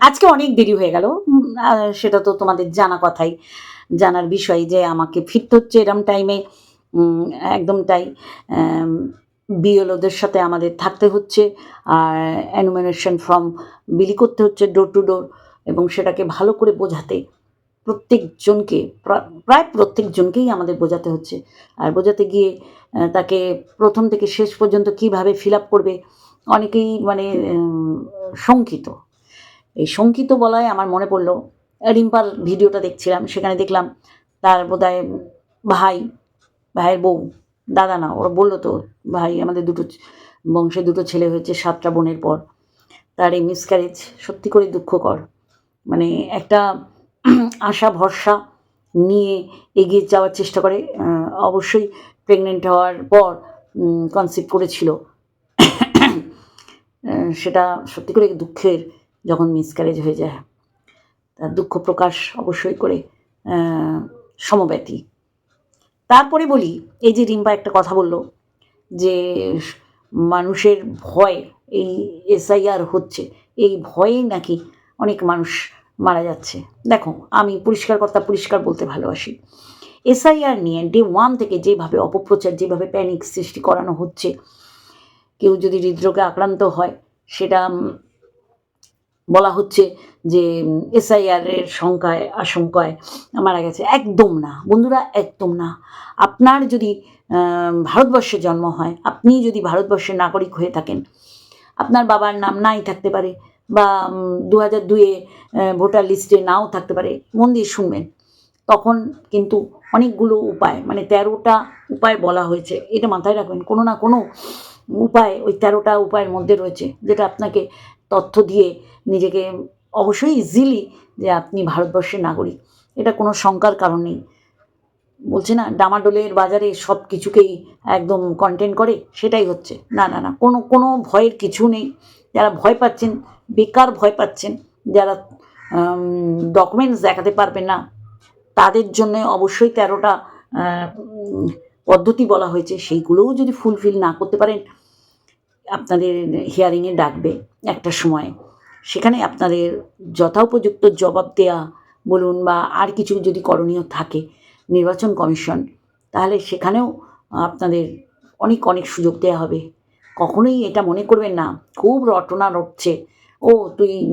আজকে অনেক দেরি হয়ে গেল। সেটা তো তোমাদের জানা কথাই, জানার বিষয় যে আমাকে ফিরতে হচ্ছে এরম টাইমে একদম তাই। বিএলওদের সাথে আমাদের থাকতে হচ্ছে, আর অ্যানুমিনেশন ফর্ম বিলি করতে হচ্ছে ডোর টু ডোর এবং সেটাকে ভালো করে বোঝাতে প্রত্যেকজনকে, প্রা- প্রায় প্রত্যেকজনকেই আমাদের বোঝাতে হচ্ছে। আর বোঝাতে গিয়ে তাকে প্রথম থেকে শেষ পর্যন্ত কীভাবে ফিল আপ করবে, অনেকেই মানে শঙ্কিত। এই শঙ্কিত বলায় আমার মনে পড়ল, রিম্পার ভিডিওটা দেখছিলাম, সেখানে দেখলাম তার বোধহয় ভাই, ভাইয়ের বউ, দাদা না, ওরা বলল তো, ভাই আমাদের দুটো বংশে দুটো ছেলে হয়েছে, সাতটা বোনের পর। তার এই মিসক্যারেজ সত্যি করে দুঃখকর। মানে একটা আশা, ভরসা নিয়ে এগিয়ে যাওয়ার চেষ্টা করে অবশ্যই প্রেগনেন্ট হওয়ার পর কনসিভ করেছিল। সেটা সত্যি করে দুঃখের যখন মিসক্যারেজ হয়ে যায় তার দুঃখ প্রকাশ অবশ্যই করে আহ, সমব্যথী তারপরে বলি এই যে রিম্পা একটা কথা বলল যে মানুষের ভয় এই এসআইআর হচ্ছে এই ভয়েই নাকি অনেক মানুষ মারা যাচ্ছে। দেখো আমি পরিষ্কার কথা পরিষ্কার বলতে ভালোবাসি। এসআইআর নিয়ে ডে ওয়ান থেকে যেভাবে অপপ্রচার যেভাবে প্যানিক সৃষ্টি করানো হচ্ছে কেউ যদি হৃদরোগে আক্রান্ত হয় সেটা বলা হচ্ছে যে এসআইআর এর সংখ্যায়, আশঙ্কায় মারা গেছে। একদম না। বন্ধুরা, একদম না। আপনার যদি ভারতবর্ষে জন্ম হয়, আপনি যদি ভারতবর্ষের নাগরিক হয়ে থাকেন, আপনার বাবার নাম নাই থাকতে পারে বা দু হাজার দুয়ে ভোটার লিস্টে নাও থাকতে পারে, মন দিয়ে শুনবেন। তখন কিন্তু অনেকগুলো উপায় মানে তেরোটা উপায় বলা হয়েছে, এটা মাথায় রাখবেন। কোনো না কোনো উপায় ওই তেরোটা উপায়ের মধ্যে রয়েছে, যেটা আপনাকে তথ্য দিয়ে নিজেকে অবশ্যই ইজিলি যে আপনি ভারতবর্ষের নাগরিক। এটা কোনো শঙ্কার কারণ নেই। বলছে না, ডামাডোলের বাজারে সব কিছুকেই একদম কন্টেন্ট করে, সেটাই হচ্ছে। না না না, কোনো কোনো ভয়ের কিছু নেই। যারা ভয় পাচ্ছেন, বেকার ভয় পাচ্ছেন, যারা ডকুমেন্টস দেখাতে পারবে না, তাদের জন্য অবশ্যই তেরোটা পদ্ধতি বলা হয়েছে। সেইগুলোও যদি ফুলফিল না করতে পারেন আপনাদের হিয়ারিংয়ে ডাকবে একটা সময়। সেখানে আপনাদের যথোপযুক্ত জবাব দেয়া বলুন বা আর কিছু যদি করণীয় থাকে নির্বাচন কমিশন, তাহলে সেখানেও আপনাদের অনেক অনেক সুযোগ দেওয়া হবে। কখনোই এটা মনে করবেন না, খুব রটনা রটছে। ও, তুই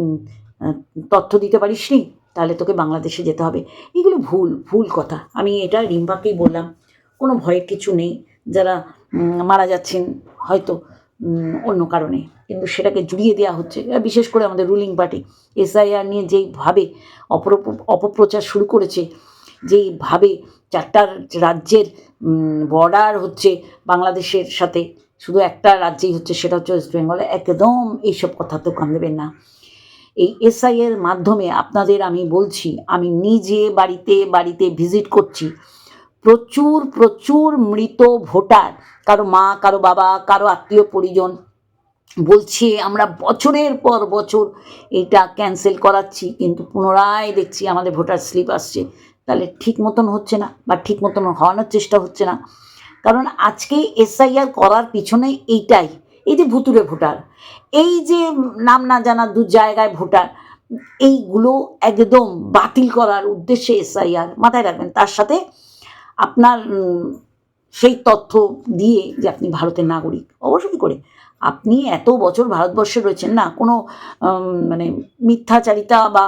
তথ্য দিতে পারিস নি? তাহলে তোকে বাংলাদেশে যেতে হবে। এগুলো ভুল ভুল কথা। আমি এটা রিম্বাকেই বললাম। কোনো ভয়ের কিছু নেই। যারা মারা যাচ্ছেন, হয়তো অন্য কারণে। কিন্তু সেটাকে জুড়িয়ে দেওয়া হচ্ছে। বিশেষ করে আমাদের রুলিং পার্টি এসআইআর নিয়ে যেইভাবে অপরপ অপপ্রচার শুরু করেছে যেইভাবে চারটা রাজ্যের বর্ডার হচ্ছে বাংলাদেশের সাথে, শুধু একটা রাজ্যেই হচ্ছে, সেটা হচ্ছে ওয়েস্ট বেঙ্গলে একদম এইসব কথা তো কান দেবেন না। এই এসআইয়ের মাধ্যমে আপনাদের আমি বলছি, আমি নিজে বাড়িতে বাড়িতে ভিজিট করছি। প্রচুর প্রচুর মৃত ভোটার। কারও মা, কারও বাবা, কারও আত্মীয় পরিজন। বলছে, আমরা বছরের পর বছর এটা ক্যান্সেল করাচ্ছি, কিন্তু পুনরায় দেখছি আমাদের ভোটার স্লিপ আসছে। তাহলে ঠিক মতন হচ্ছে না বা ঠিক মতন হওয়ানোর চেষ্টা হচ্ছে না। কারণ আজকে এসআইআর করার পিছনে এইটাই, এই যে ভুতুরে ভোটার, এই যে নাম না জানা দু জায়গায় ভোটার, এইগুলো একদম বাতিল করার উদ্দেশ্যে এসআইআর মাথায় রাখবেন। তার সাথে আপনার সেই তথ্য দিয়ে যে আপনি ভারতের নাগরিক। অবশ্যই করে। আপনি এত বছর ভারতবর্ষে রয়েছেন না, কোনো মানে মিথ্যাচারিতা বা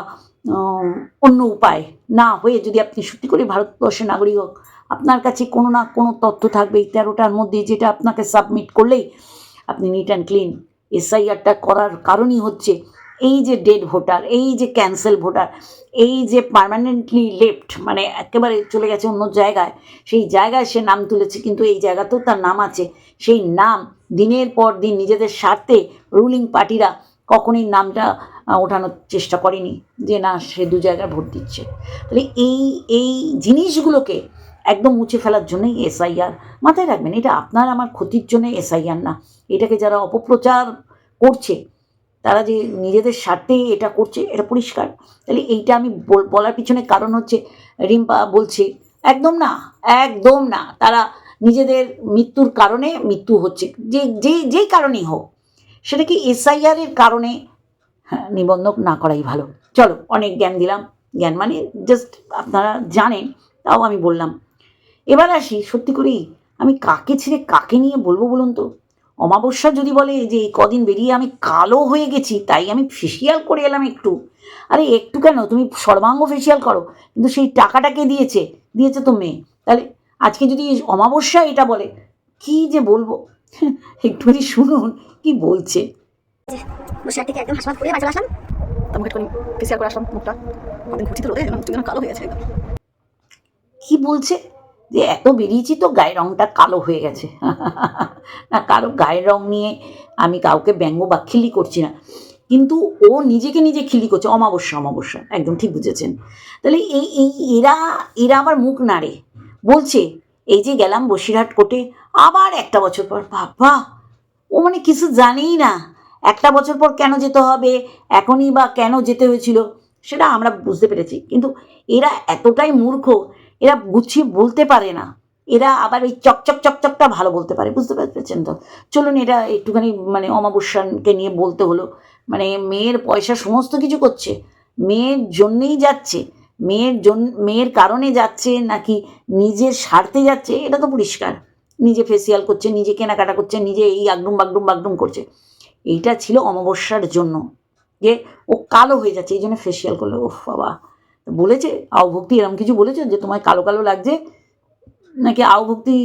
অন্য উপায় না হয়ে যদি আপনি সত্যি করে ভারতবর্ষের নাগরিক হোক আপনার কাছে কোনো না কোনো তথ্য থাকবে এই তেরোটার মধ্যে যেটা আপনাকে সাবমিট করলেই আপনি নিট অ্যান্ড ক্লিন এসআইআরটা করার কারণই হচ্ছে এই যে ডেড ভোটার এই যে ক্যান্সেল ভোটার এই যে পার্মানেন্টলি লেফট মানে একেবারে চলে গেছে অন্য জায়গায়, সেই জায়গায় সে নাম তুলেছে, কিন্তু এই জায়গাতেও তার নাম আছে। সেই নাম দিনের পর দিন নিজেদের স্বার্থে রুলিং পার্টিরা কখনই নামটা ওঠানোর চেষ্টা করেনি যে না, সে দু জায়গায় ভোট দিচ্ছে। তাহলে এই এই জিনিসগুলোকে একদম মুছে ফেলার জন্যই এসআইআর মাথায় রাখবেন। এটা আপনার, আমার ক্ষতির জন্য এসআইআর না। এটাকে যারা অপপ্রচার করছে তারা যে নিজেদের স্বার্থেই এটা করছে, এটা পরিষ্কার। তাহলে এইটা আমি বল- বলার পিছনে কারণ হচ্ছে রিম্পা বলছে, একদম না একদম না। তারা নিজেদের মৃত্যুর কারণে মৃত্যু হচ্ছে। যে যে যেই কারণেই হোক সেটা কি এসআইআর এর কারণে হ্যাঁ নিবন্ধক না করাই ভালো। চলো, অনেক জ্ঞান দিলাম। জ্ঞান মানে জাস্ট আপনারা জানেন, তাও আমি বললাম। এবার আসি, সত্যি করেই আমি কাকে ছেড়ে কাকে নিয়ে বলব বলুন তো? অমাবস্যা যদি বলে যে এই কদিন বেরিয়ে আমি কালো হয়ে গেছি তাই আমি ফেসিয়াল করে এলাম একটু। আরে একটু কেন? তুমি সর্বাঙ্গ ফেসিয়াল করো। কিন্তু সেই টাকাটাকে দিয়েছে? দিয়েছে তো মেয়ে। তাহলে আজকে যদি অমাবস্যা এটা বলে কি যে বলব? একটুখানি শুনুন কি বলছে? বসে থেকে একদম হাসপাতাল করে বাড়ি চলে আসলাম। তো একটুখানি ফেসিয়াল করে আসলাম মুখটা। অনেক ঘুরছি তো রোদে যেন যেন কালো হয়ে গেছে একদম। কি বলছে? যে এত বেরিয়েছি তো গায়ের রঙটা কালো হয়ে গেছে। না, কারও গায়ের রঙ নিয়ে আমি কাউকে ব্যঙ্গ বা খিলি করছি না। কিন্তু ও নিজেকে নিজে খিলি করছে, অমাবস্যা অমাবস্যা, একদম ঠিক বুঝেছেন। তাহলে এই এই, এরা এরা আবার মুখ নাড়ে। বলছে, এই যে গেলাম বসিরহাট কোর্টে, আবার একটা বছর পর। বাবা, ও মানে কিছু জানেই না। একটা বছর পর কেন যেতে হবে, এখনই বা কেন যেতে হয়েছিল, সেটা আমরা বুঝতে পেরেছি। কিন্তু এরা এতটাই মূর্খ এরা গুছিয়ে বলতে পারে না। এরা আবার ওই চকচক চকচকটা ভালো বলতে পারে। বুঝতে পারছেন তো? চলুন এটা একটুখানি মানে অমাবস্যাকে নিয়ে বলতে হলো। মানে মেয়ের পয়সা সমস্ত কিছু করছে। মেয়ের জন্যেই যাচ্ছে। মেয়ের জন্য মেয়ের কারণে যাচ্ছে নাকি নিজের স্বার্থে যাচ্ছে, এটা তো পরিষ্কার। নিজে ফেসিয়াল করছে, নিজে কেনাকাটা করছে, নিজে এই আগডুম, বাগডুম বাগডুম করছে। এইটা ছিল অমাবস্যার জন্য। যে ও কালো হয়ে যাচ্ছে, এই জন্য ফেসিয়াল করল। ওফ বাবা। বলেছে আওভক্তি এরকম কিছু বলেছে যে তোমায় কালো কালো লাগছে? নাকি আওভক্তি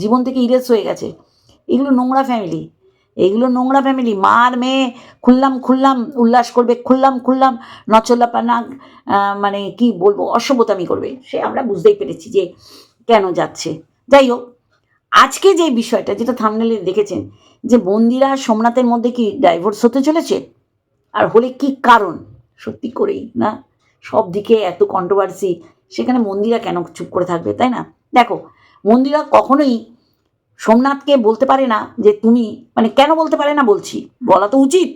জীবন থেকে ইরেজ হয়ে গেছে? এগুলো নোংরা ফ্যামিলি এগুলো নোংরা ফ্যামিলি মার মেয়ে, খুললাম খুললাম, উল্লাস করবে, খুললাম খুললাম নচলাপানা মানে কি বলব, অসভ্যতামি করবে। সে আমরা বুঝতেই পেরেছি যে কেন যাচ্ছে। যাই হোক, আজকে যে বিষয়টা, যেটা থামনেলে দেখেছেন, যে বন্দিরা সোমনাথের মধ্যে কি ডাইভোর্স হতে চলেছে? আর হলে কি কারণ? সত্যি করেই, না? সব দিকে এত কন্ট্রোভার্সি সেখানে মন্দিরা কেন চুপ করে থাকবে, তাই না? দেখো, মন্দিরা কখনোই সোমনাথকে বলতে পারে না যে তুমি মানে কেন বলতে পারে না বলছি, বলা তো উচিত।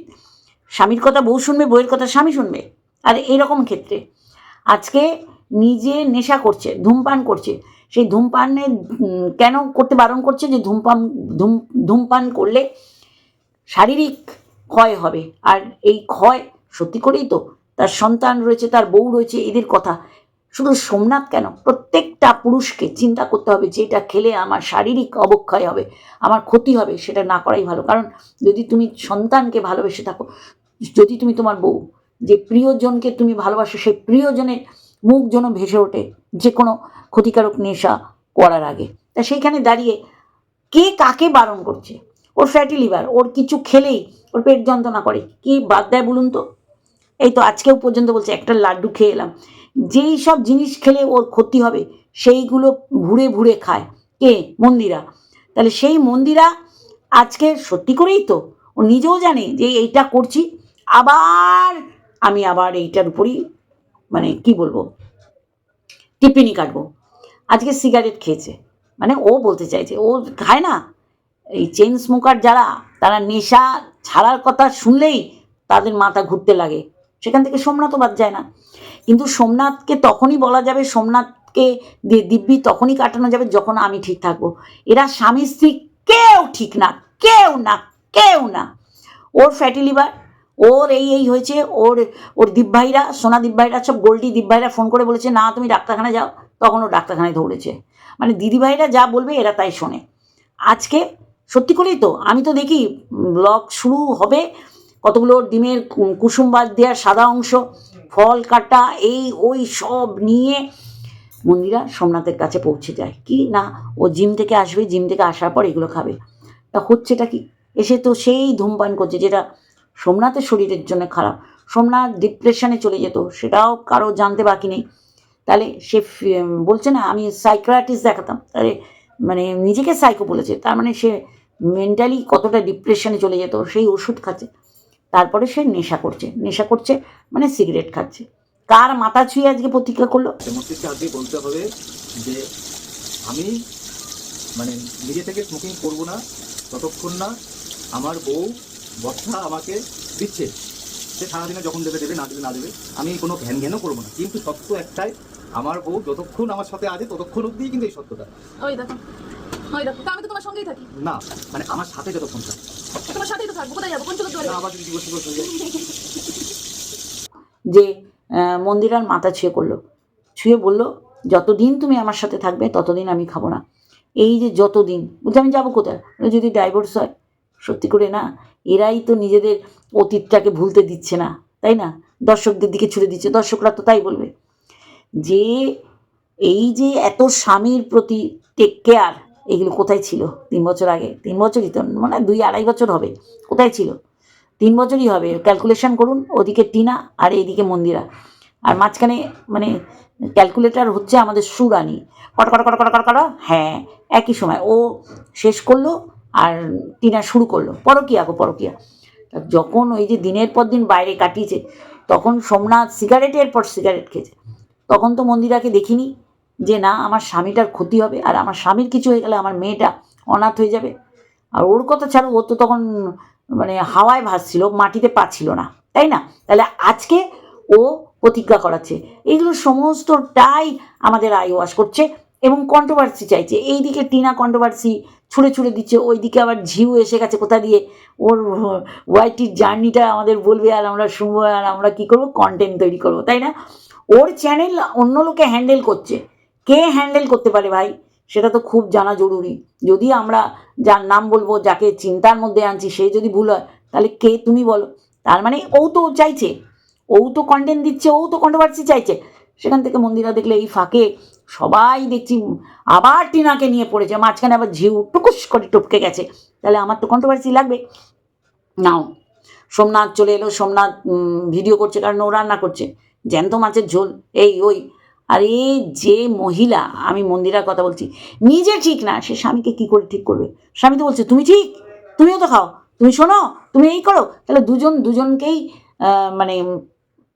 স্বামীর কথা বউ শুনবে, বউয়ের কথা স্বামী শুনবে, আর এইরকম ক্ষেত্রে। আজকে নিজে নেশা করছে, ধূমপান করছে, সেই ধূমপানে কেন করতে বারণ করছে যে ধূমপান, ধূম, ধূমপান করলে শারীরিক ক্ষয় হবে, আর এই ক্ষয় সত্যি করেই তো তার সন্তান রয়েছে, তার বউ রয়েছে, এদের কথা। শুধু সোমনাথ কেন? প্রত্যেকটা পুরুষকে চিন্তা করতে হবে যে এটা খেলে আমার শারীরিক অবক্ষয় হবে, আমার ক্ষতি হবে, সেটা না করাই ভালো। কারণ যদি তুমি সন্তানকে ভালোবেসে থাকো, যদি তুমি তোমার বউ, যে প্রিয়জনকে তুমি ভালোবাসো, সেই প্রিয়জনের মুখ যেন ভেসে ওঠে, যে কোনো ক্ষতিকারক নেশা করার আগে। তা সেইখানে দাঁড়িয়ে কে কাকে বারণ করছে? ওর ফ্যাটি লিভার, ওর কিছু খেলেই ওর পেট যন্ত্রণা করে। কি বাদ দেয় বলুন তো? এই তো আজকেও পর্যন্ত বলছে একটা লাড্ডু খেয়ে এলাম। যেই সব জিনিস খেলে ওর ক্ষতি হবে, সেইগুলো ঘুরে ঘুরে খায়। কে? মন্দিরা। তাহলে সেই মন্দিরা আজকে সত্যি করেই তো, ও নিজেও জানে যে এইটা করছি, আবার আমি আবার এইটার উপরই মানে কি বলব, টিপ্পিনি কাটবো। আজকে সিগারেট খেয়েছে। মানে ও বলতে চাইছে, ও খায় না। এই চেন স্মোকার যারা, তারা নেশা ছাড়ার কথা শুনলেই তাদের মাথা ঘুরতে লাগে। সেখান থেকে সোমনাথও বাদ যায় না। কিন্তু সোমনাথকে তখনই বলা যাবে, সোমনাথকে দিব্যি তখনই কাটানো যাবে যখন আমি ঠিক থাকব। এরা স্বামী স্ত্রী কেউ ঠিক না, কেউ না কেউ না। ওর ফ্যাটি লিভার ওর এই এই হয়েছে, ওর ওর দিব্যাইরা সোনা দিব্যাইরা সব গোল্ডি দিব্যাইরা ফোন করে বলেছে, না, তুমি ডাক্তারখানায় যাও। তখন ও ডাক্তারখানায় দৌড়েছে। মানে দিদিভাইরা যা বলবে এরা তাই শোনে। আজকে সত্যি করেই তো, আমি তো দেখি ব্লগ শুরু হবে কতগুলো ডিমের কুসুম বাদ দেওয়ার সাদা অংশ, ফল, কাটা, এই, ওই সব নিয়ে মন্দিরা সোমনাথের কাছে পৌঁছে যায়। কি? না, ও জিম থেকে আসবে, জিম থেকে আসার পর এগুলো খাবে। তা হচ্ছেটা কি? এসে তো সেই ধূমপান করছে যেটা সোমনাথের শরীরের জন্য খারাপ। সোমনাথ ডিপ্রেশনে চলে যেত, সেটাও কারও জানতে বাকি নেই। তাহলে সে বলছে না, আমি সাইক্রাটিস্ট দেখাতাম। তাহলে মানে নিজেকে সাইকো বলেছে। তার মানে সে মেন্টালি কতটা ডিপ্রেশনে চলে যেত, সেই ওষুধ খাচ্ছে। তারপরে সে নেশা করছে নেশা করছে মানে সিগারেট খাচ্ছে। কার মাথা ছুঁয়ে আজকে প্রতিজ্ঞা করল? আজকে বলতে হবে যে আমি মানে নিজে থেকে স্মোকিং করব না ততক্ষণ না আমার বউ বর্ষা আমাকে দিচ্ছে। সে সারাদিনে যখন দেবে দেবে না দেবে না দেবে আমি কোনো ঘ্যান ঘ্যানও করব না। কিন্তু সত্য একটাই আমার বউ যতক্ষণ আমার সাথে আছে ততক্ষণ অবধিই কিন্তু এই সত্যটা। ওই দেখো। হয় দেখো তা আমি তো তোমার সঙ্গেই থাকি। না মানে আমার সাথে তোমার সাথেই তো থাকব কোথায় যাব? কোন চোখে আবার যদি দিবস দিবস যে মন্দিরার মাথা ছুঁয়ে করল ছুঁয়ে বলল যতদিন তুমি আমার সাথে থাকবে ততদিন আমি খাব না। এই যে যতদিন বলছে আমি যাব কোথায়? যদি ডাইভোর্স হয়। সত্যি করে না এরাই তো নিজেদের অতীতটাকে ভুলতে দিচ্ছে না তাই না? দর্শকদের দিকে ছুড়ে দিচ্ছে দর্শকরা তো তাই বলবে। যে এই যে এত স্বামীর প্রতি টেক কেয়ার এগুলো কোথায় ছিল? তিন বছর আগে। তিন বছরই তো মানে দুই আড়াই বছর হবে। কোথায় ছিল? তিন বছরই হবে। ক্যালকুলেশন করুন, ওদিকে টিনা আর এইদিকে মন্দিরা। আর মাঝখানে মানে ক্যালকুলেটার হচ্ছে আমাদের সুরানি। কট কট কট কট কট হ্যাঁ একই সময়। ও শেষ করল আর টিনা শুরু করল। পরকিয়া গো, পরকিয়া। যখন ওই যে দিনের পর দিন বাইরে কাটিয়েছে, তখন সোমনাথ সিগারেটের পর সিগারেট খেয়েছে। তখন তো মন্দিরাকে দেখিনি। যে না, আমার স্বামীটার ক্ষতি হবে আর আমার স্বামীর কিছু হয়ে গেলে আমার মেয়েটা অনাথ হয়ে যাবে। আর ওর কথা ছাড়া, ও তো তখন মানে হাওয়ায় ভাসছিল, মাটিতে পাচ্ছিল না, তাই না? তাহলে আজকে ও প্রতিজ্ঞা করাচ্ছে। এইগুলো সমস্তটাই আমাদের আই ওয়াশ করছে এবং কন্ট্রোভার্সি চাইছে। এই দিকে টিনা কন্ট্রোভার্সি ছুঁড়ে ছুঁড়ে দিচ্ছে, ওইদিকে আবার ঝিউ এসে গেছে কোথা দিয়ে? ওর ওয়াইটির জার্নিটা আমাদের বলবে, আর আমরা শুনব, আর আমরা কী করব? কন্টেন্ট তৈরি করব। তাই না? ওর চ্যানেল অন্য লোকে হ্যান্ডেল করছে। কে হ্যান্ডেল করতে পারে ভাই? সেটা তো খুব জানা জরুরি। যদি আমরা যার নাম বলব, যাকে চিন্তার মধ্যে আনছি, সে যদি ভুল হয়, তাহলে কে তুমি বলো? তার মানে ও তো চাইছে। ও তো কন্টেন্ট দিচ্ছে, ও তো কন্ট্রোভার্সি চাইছে। সেখান থেকে মন্দিরা দেখলে এই ফাঁকে সবাই দেখছি আবার টিনাকে নিয়ে পড়েছে। মাঝখানে আবার ঝিউ টুকুস করে টপকে গেছে। তাহলে আমার তো কন্ট্রোভার্সি লাগবে। নাও, সোমনাথ চলে এলো। সোমনাথ ভিডিও করছে, কারণ ও রান্না করছে। জ্যান্ত মাছের ঝোল। এই, ওই আর এই যে মহিলা, আমি মন্দিরার কথা বলছি, নিজে ঠিক না, সে স্বামীকে কি করে ঠিক করবে? স্বামী তো বলছে, তুমি ঠিক, তুমিও তো খাও, তুমি শোনো, তুমি এই করো। তাহলে দুজন, দুজনকেই মানে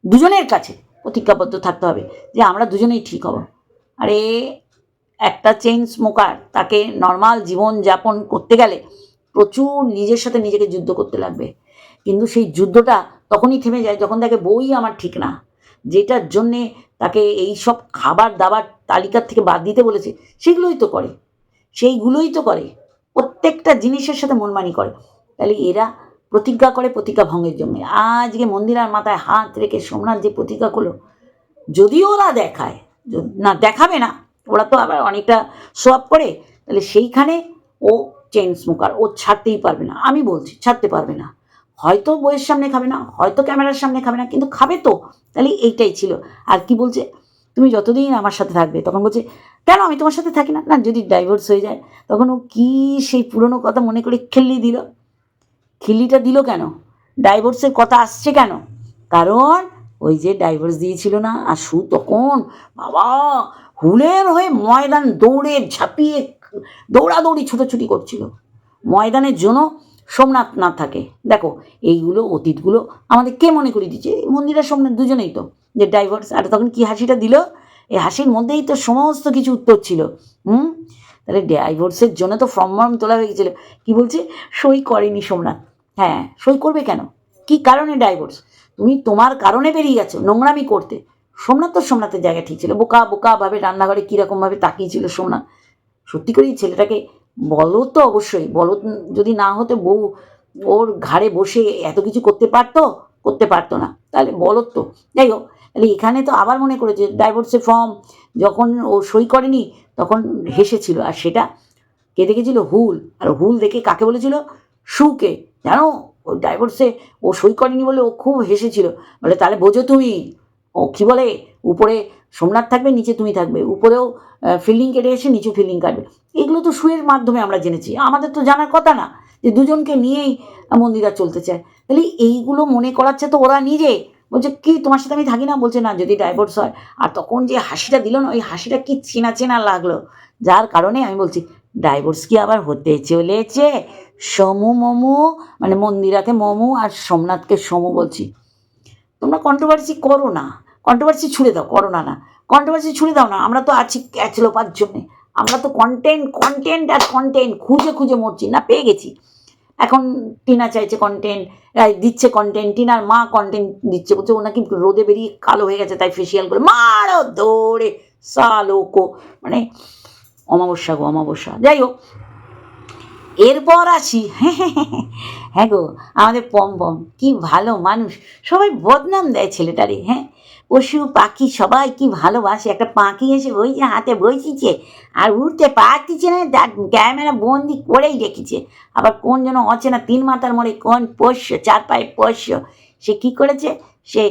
দুজনের কাছে প্রতিজ্ঞাবদ্ধ থাকতে হবে যে আমরা দুজনেই ঠিক হব। আরে একটা চেইন স্মোকার তাকে নর্মাল জীবন যাপন করতে গেলে প্রচুর নিজের সাথে নিজেকে যুদ্ধ করতে লাগবে। কিন্তু সেই যুদ্ধটা তখনই থেমে যায় যখন তাকে বই আমার ঠিক না। যেটার জন্যে তাকে এই সব খাবার দাবার তালিকার থেকে বাদ দিতে বলেছে, সেগুলোই তো করে। সেইগুলোই তো করে। প্রত্যেকটা জিনিসের সাথে মনমানি করে। তাহলে এরা প্রতিজ্ঞা করে প্রতিজ্ঞা ভঙ্গের জন্য। আজকে মন্দিরার মাথায় হাত রেখে সোমনাথ যে প্রতিজ্ঞা করল, যদিও ওরা দেখায় না দেখাবে না, ওরা তো আবার অনেকটা সোয়াপ করে, তাহলে সেইখানে ও চেন স্মোকার ও ছাড়তেই পারবে না। আমি বলছি, ছাড়তে পারবে না। হয়তো বইয়ের সামনে খাবে না, হয়তো ক্যামেরার সামনে খাবে না, কিন্তু খাবে তো। তাহলে এইটাই ছিল। আর কি বলছে? তুমি যতদিন আমার সাথে থাকবে, তখন বলছে, কেন আমি তোমার সাথে থাকি না? না, যদি ডাইভোর্স হয়ে যায়, তখন ও কী সেই পুরনো কথা মনে করে খেললি দিল? খিল্লিটা দিল কেন? ডাইভোর্সের কথা আসছে কেন? কারণ ওই যে ডাইভোর্স দিয়েছিল না, আর সু তখন, বাবা, হুলের হয়ে ময়দান দৌড়ে ঝাঁপিয়ে দৌড়াদৌড়ি, ছুটোছুটি করছিল। ময়দানের জন্য সোমনাথ না থাকে। দেখো, এইগুলো অতীতগুলো আমাদের কে মনে করিয়ে দিচ্ছে মন্দিরের সোমনাথ দুজনেই তো। যে ডাইভার্স আর তখন কি হাসিটা দিল? এই হাসির মধ্যেই তো সমস্ত কিছু উত্তর ছিল। হুম? তাহলে ডাইভোর্সের জন্য তো ফর্ম ফর্ম তোলা হয়ে গেছিল। কী বলছে? সই করেনি সোমনাথ। হ্যাঁ সই করবে কেন? কি কারণে ডাইভোর্স তুমি তোমার কারণে বেরিয়ে গেছো নোংরামি করতে। সোমনাথ তো সোমনাথের জায়গা ঠিক ছিল। বোকা বোকাভাবে রান্নাঘরে কীরকমভাবে তাকিয়েছিল সোমনাথ। সত্যি করে ছেলেটাকে বলো তো অবশ্যই বলো যদি না হতে বউ ওর ঘাড়ে বসে এত কিছু করতে পারতো? করতে পারতো না। তাহলে বলো তো। যাই হোক, তাহলে এখানে তো আবার মনে করেছে ডাইভোর্সের ফর্ম যখন ও সই করেনি, তখন হেসেছিল। আর সেটা কে দেখেছিল? হুল। আর হুল দেখে কাকে বলেছিল? সুকে। জানো? ও ডাইভোর্সে ও সই করেনি বলে ও খুব হেসেছিল। বলে, তাহলে বোঝো তুমি। ও কী বলে? উপরে সোমনাথ থাকবে, নিচে তুমি থাকবে। উপরেও ফিল্ডিং কেটে এসে নিচু ফিল্ডিং কাটবে। এগুলো তো শুয়ের মাধ্যমে আমরা জেনেছি। আমাদের তো জানার কথা না যে দুজনকে নিয়েই মন্দিরা চলতে চায়। তাহলে এইগুলো মনে করাচ্ছে তো ওরা নিজে। বলছে, কি, তোমার সাথে আমি থাকি না? বলছে, না, যদি ডাইভোর্স হয়। আর তখন যে হাসিটা দিল না, ওই হাসিটা কি চেনা চেনা লাগল। যার কারণে আমি বলছি ডাইভোর্স কি আবার হতে চলেছে? সমু, মমু মানে মন্দিরাকে মমু আর সোমনাথকে সমু বলছি। তোমরা কন্ট্রোভার্সি করো না। কন্ট্রোভার্সি ছুড়ে দাও করো না। না কন্ট্রোভার্সি ছুড়ে দাও না, আমরা তো আছি ক্যাচ লোপার জন্যে। আমরা তো কন্টেন্ট কন্টেন্ট আর কন্টেন্ট খুঁজে খুঁজে মরছি না, পেয়ে গেছি। এখন টিনা চাইছে কন্টেন্ট দিচ্ছে কন্টেন্ট টিনার মা কন্টেন্ট দিচ্ছে, বলছে ও নাকি রোদে বেরিয়ে কালো হয়ে গেছে, তাই ফেসিয়াল করে, মারো দৌড়ে সালোকো মানে অমাবস্যা গো, অমাবস্যা। যাই হোক, এরপর আসি হ্যাঁ গো, আমাদের পম পম, কি ভালো মানুষ। সবাই বদনাম দেয় ছেলেটারে হ্যাঁ? পশু পাখি সবাই কি ভালোবাসে? একটা পাখি এসে ওই যে হাতে বইছিছে আর উঠতে পারতিছে না। তার ক্যামেরা বন্দি করেই রেখেছে। আবার কোন যেন অচেনা তিন মাথার মোড়ে কোন পোষ্য চার পায়ে পোষ্য, সে কি করেছে? সে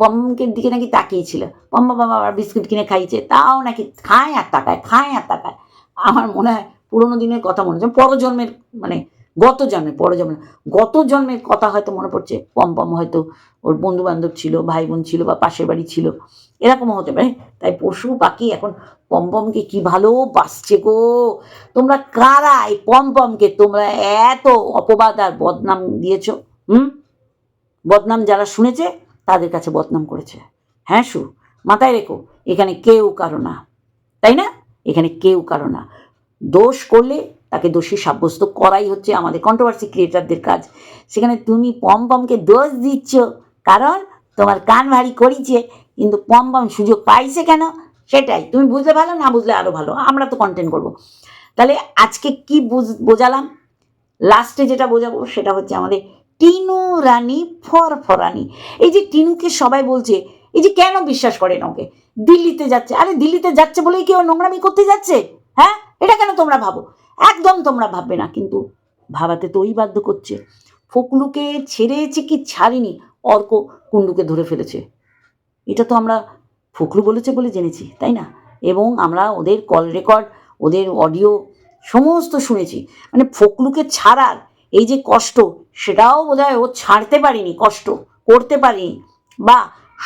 পম্পমের দিকে নাকি তাকিয়েছিল। পম্পা বাবা আবার বিস্কুট কিনে খাইছে, তাও নাকি খায় আর তাকায়, খায় আর তাকায়। আমার মনে হয় পুরোনো দিনের কথা মনে হচ্ছে পরজন্মের মানে গত জন্মের পরজন্মের গত জন্মের কথা হয়তো মনে পড়ছে। পম্পম হয়তো ওর বন্ধু বান্ধব ছিল ভাই বোন ছিল বা পাশের বাড়ি ছিল, এরকমও হতে পারে। তাই পশু, পাখি এখন পম্পমকে কি ভালো বাসছে গো? তোমরা কারা এই পম্পমকে তোমরা এত অপবাদ আর বদনাম দিয়েছ, হুম? বদনাম যারা শুনেছে, তাদের কাছে বদনাম করেছে। হ্যাঁ সু, মাথায় রেখো, এখানে কেউ কারও না, তাই না? এখানে কেউ কারও না। দোষ করলে তাকে দোষী সাব্যস্ত করাই হচ্ছে আমাদের কন্ট্রোভার্সি ক্রিয়েটারদের কাজ। সেখানে তুমি পম পমকে দোষ দিচ্ছ, কারণ তোমার কান ভারী করিছে, কিন্তু পম পম সুযোগ পাইছে কেন? সেটাই। তুমি বুঝলে ভালো, না বুঝলে আরও ভালো। আমরা তো কন্টেন্ট করব। তাহলে আজকে কি বুঝ- বোঝালাম? লাস্টে যেটা বোঝাবো সেটা হচ্ছে আমাদের টিনু রানী ফরফরানি। এই যে টিনুকে সবাই বলছে, এই যে কেন বিশ্বাস করেন ওকে? দিল্লিতে যাচ্ছে। আরে দিল্লিতে যাচ্ছে বলেই কেউ নোংরামি করতে যাচ্ছে? হ্যাঁ? এটা কেন তোমরা ভাবো? একদম তোমরা ভাববে না, কিন্তু ভাবাতে তো ওই বাধ্য করছে। ফকলুকে ছেড়েছে কি ছাড়েনি, অর্ক কুণ্ডুকে ধরে ফেলেছে। এটা তো আমরা ফকলু বলেছে বলে জেনেছি, তাই না? এবং আমরা ওদের কল রেকর্ড, ওদের অডিও সমস্ত শুনেছি। মানে ফকলুকে ছাড়ার এই যে কষ্ট, সেটাও বোধ ও ছাড়তে পারিনি, কষ্ট করতে পারিনি। বা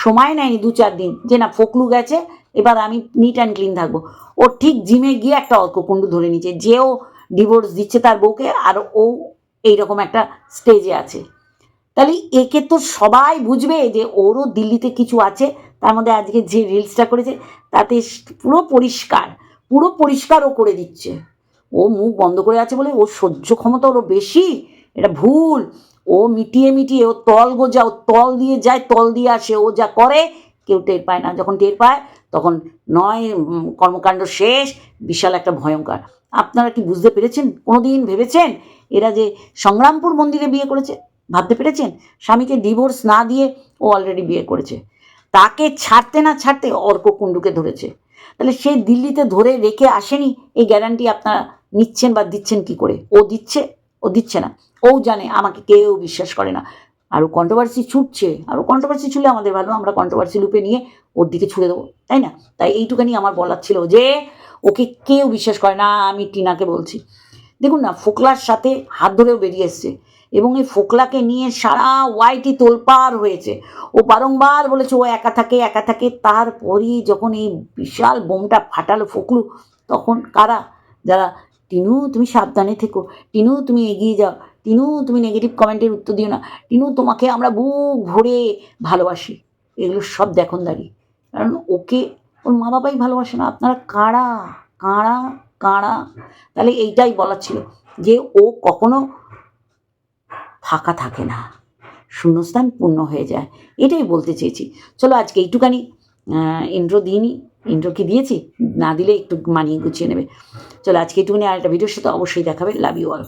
সময় নেয়নি দু চার দিন। যে না, ফকলু গেছে এবার আমি নিট অ্যান্ড ক্লিন থাকব। ও ঠিক জিমে গিয়ে একটা অর্ককুণ্ডু ধরে নিচ্ছে যেও ডিভোর্স দিচ্ছে তার বউকে, আর ও এইরকম একটা স্টেজে আছে। তাহলে একে তো সবাই বুঝবে যে ওরও দিল্লিতে কিছু আছে। তার মধ্যে আজকে যে রিলসটা করেছে, তাতে পুরো পরিষ্কার পুরো পরিষ্কার ও করে দিচ্ছে। ও মুখ বন্ধ করে আছে বলে ও সহ্য ক্ষমতা ওরও বেশি। এটা ভুল। ও মিটিয়ে মিটিয়ে ও তল গোজা, ও তল দিয়ে যায়, তল দিয়ে আসে, ও যা করে, কেউ টের পায় না। যখন টের পায় তখন নয় কর্মকাণ্ড শেষ, বিশাল একটা ভয়ঙ্কর। আপনারা কি বুঝতে পেরেছেন? কোনোদিন ভেবেছেন? এরা যে সংগ্রামপুর মন্দিরে বিয়ে করেছে? ভাবতে পেরেছেন? স্বামীকে ডিভোর্স না দিয়ে ও অলরেডি বিয়ে করেছে। তাকে ছাড়তে না ছাড়তে অর্ক কুণ্ডুকে ধরেছে। তাহলে সে দিল্লিতে ধরে রেখে আসেনি, এই গ্যারান্টি আপনারা নিচ্ছেন বা দিচ্ছেন কি করে? ও দিচ্ছে ও দিচ্ছে না। ও জানে, আমাকে কেউ বিশ্বাস করে না। আরও কন্ট্রোভার্সি ছুটছে। আরও কন্ট্রোভার্সি ছুলে আমাদের ভালো, আমরা কন্ট্রোভার্সি লুপে নিয়ে ওর দিকে ছুড়ে দেবো, তাই না? তাই এইটুখানি আমার বলার ছিল যে, ওকে কেউ বিশ্বাস করে না, আমি টিনাকে বলছি। দেখুন না, ফোকলার সাথে হাত ধরেও বেরিয়ে এসছে এবং এই ফোকলাকে নিয়ে সারা ওয়াইটি তোলপাড় হয়েছে। ও বারংবার বলেছে, ও একা থাকে একা থাকে। তারপরই যখন এই বিশাল বোমটা ফাটালো ফোকলু, তখন কারা? যারা, টিনু, তুমি সাবধানে থেকো। টিনু, তুমি এগিয়ে যাও। টিনু, তুমি নেগেটিভ কমেন্টের উত্তর দিও না। টিনু, তোমাকে আমরা বুক ভরে ভালোবাসি। এগুলো সব দেখুন দাঁড়ি কারণ ওকে ওর মা বাবাই ভালোবাসে না। আপনারা কারা? কারা? কারা? তাহলে এইটাই বলার ছিল যে ও কখনো ফাঁকা থাকে না। শূন্যস্থান পূর্ণ হয়ে যায়। এটাই বলতে চেয়েছি। চলো আজকে এইটুখানি ইন্ট্রো দিইনি। ইন্ট্রো কি দিয়েছি? না দিলে একটু মানিয়ে গুছিয়ে নেবে। চলো আজকে এইটুখানি আর একটা ভিডিওর সাথে অবশ্যই দেখাবে। Love you all